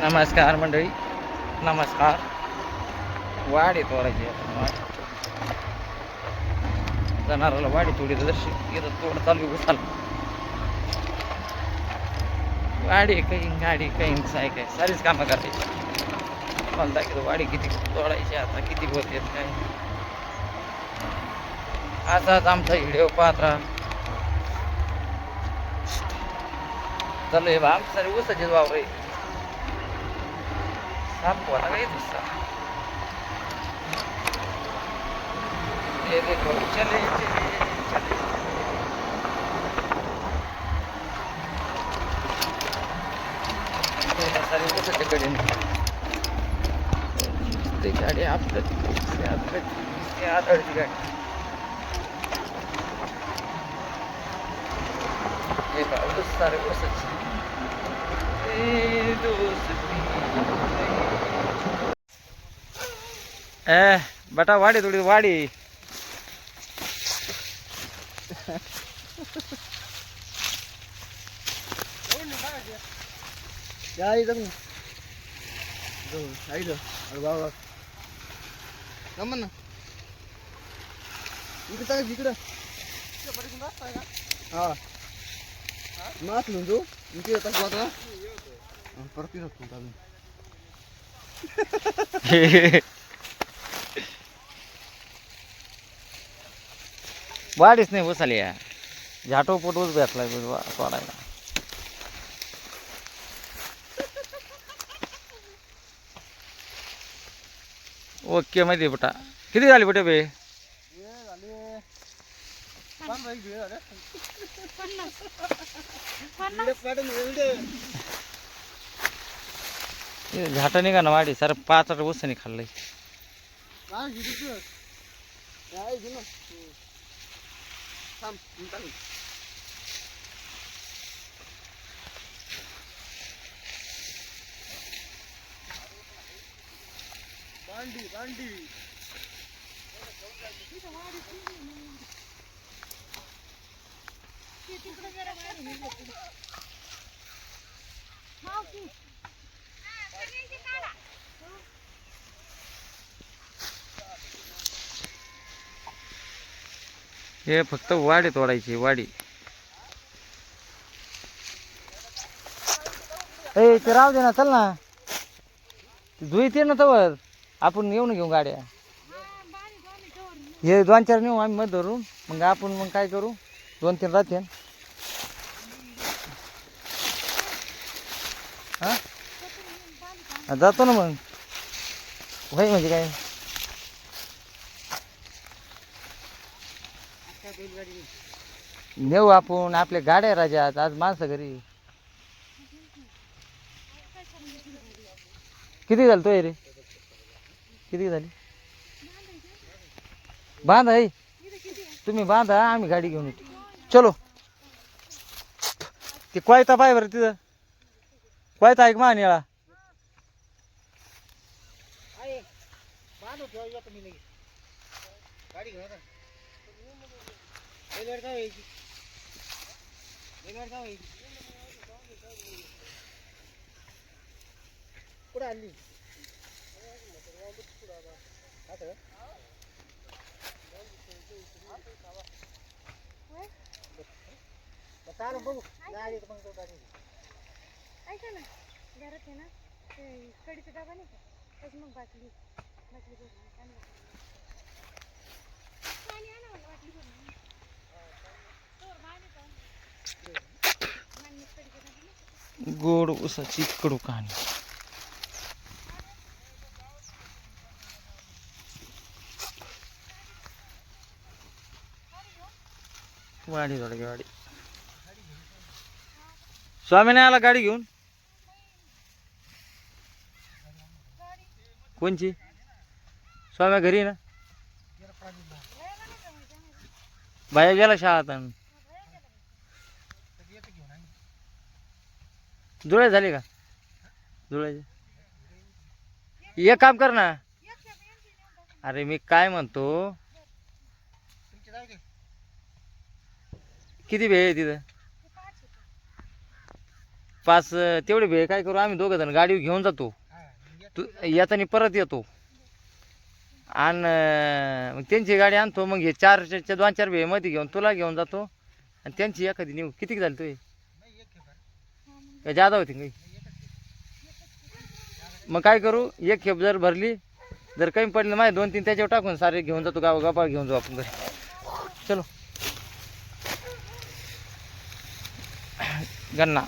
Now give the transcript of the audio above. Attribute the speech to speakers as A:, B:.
A: नमस्कार मंडळी. नमस्कार. वाडी तोडायची आता. वाडी जनावराला वाडी तोडी दर्शी इथं तोड चालू चालू वाडी काही गाडी काही काय काय सारीच कामं करायची मला दाखवतो वाडी किती तोडायची आता किती होते काय. असाच आमचा व्हिडिओ पाहत राहा. चालू हे बा सारे सारी ऊसाचे वावर आहे. साप पोहायला काय येतो साप ये देखो चले चले चले ये सारी ऊसाच्या कडेने ते गाडी आपलं ते आपलं ते आदळती गाडी हे बा ऊस सारे ऊसाचे ए बटा वाडी थोडी वाडी.
B: अरे ना इकडे टाक इकडं हा मात लुन इकडे येतात परत येतात मग आम्ही
A: वाडीच नाही बसाली या झाटो पोटूच भेटला ओके माहिती आहे बेटा किती झाली बेटे बे?
B: झाले पंधरा एक वेळ झाले
A: झाटा निघा ना वाडी सर पाच आठ उसनी खाल्लंय
B: Thank you.
A: हे फक्त वाडी तोडायची वाडी. ए ते राहू दे ना चल ना. धुईते ना तवर. आपण येऊन घेऊ गाड्या. हे दोन चार नेऊ आम्ही मध धरून. मग आपण मग काय करू? दोन तीन राहते हा? जातो ना मग. होय म्हणजे काय? नेऊ आपण आपल्या गाड्या राजात आज माणसं घरी. किती झालं तो रे? किती झाली? बांधा आहे तुम्ही बांधा आम्ही गाडी घेऊन येतो. चलो. ते कोयता पाय बरं तिथं. कोयता ऐक मा निळा
B: गाडी घेऊन रेल्वे काय व्हायची रेल्वे काय व्हायची कुठं आणली? आता? का? चालेल बघू तर मग तो टाकेल.
C: ऐका ना. घरात आहे ना ते कडीचा डबा नाही का? त्याची मग बाटली
A: गोड उसाची कडू कहाणी. वाडी थोडी वाडी. स्वामीने आला गाडी घेऊन? कोणची? स्वाम्या घरी ना? बाया गेला शाळात आणि जुळे झाले का? जुळायचे एक काम कर ना. अरे मी काय म्हणतो? किती भेळ आहे तिथं? पाच तेवढी तेवढे भेळ काय करू? आम्ही दोघं जण गाडी घेऊन जातो. तू येताना परत येतो. आणि मग त्यांची गाडी आणतो मग हे चारच्या दोन चार बे मध्ये घेऊन तुला घेऊन जातो. आणि त्यांची एखादी नेऊ किती झाली तुझी? का जादा होती काही मग काय करू? एक खेप जर भरली जर कमी पडलं माहिती दोन तीन त्याच्यावर टाकून सारे घेऊन जातो गाव गप्पा घेऊन जाऊ आपण घरी. चलो. गन्ना.